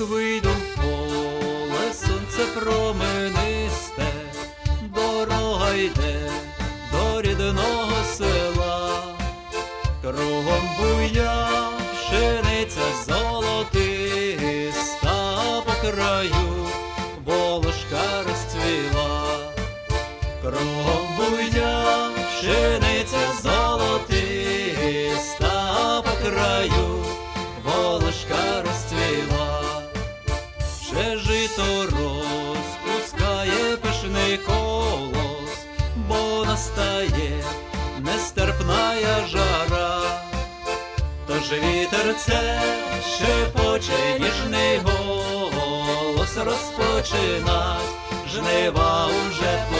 вийду в поле, сонце променисте, дорога йде до рідного села, кругом буйня, пшениця золотиста по краю волошка розцвіла. Пишний колос, бо настає нестерпная жара, тож вітерце шепоче ніжний голос розпочинать, жнива уже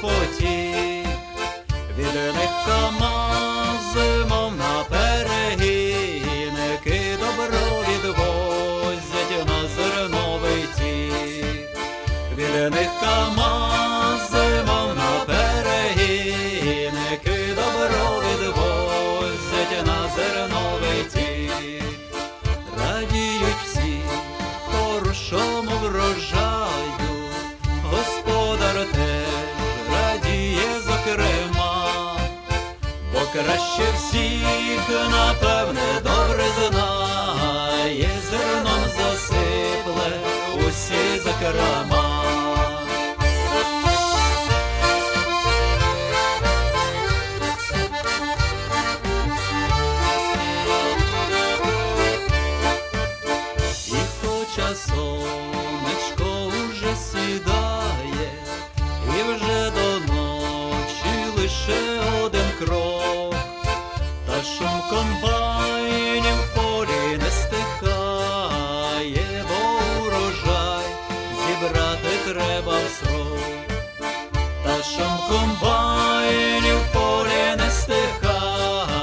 потік, від них камази, мов на перегінки, добро відвозять на зерновий тік, від них камази, мов на перегінки, добро відвозять на зерновий тік. Краще всіх, напевне, добре знає, зерном засипле усі закрома. І хоча сонечко вже сідає, і вже до ночі лише комбайнів в полі не стихає, бо урожай зібрати треба в срок. Та шум комбайнів в полі не стихає,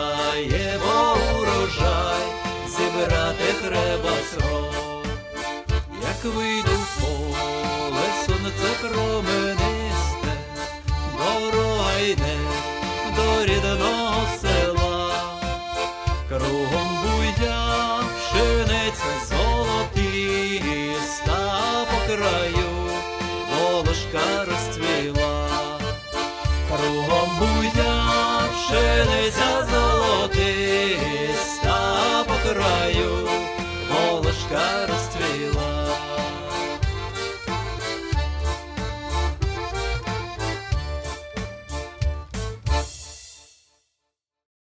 бо урожай зібрати треба в срок. Як вийду кругом буйна пшениця золотих.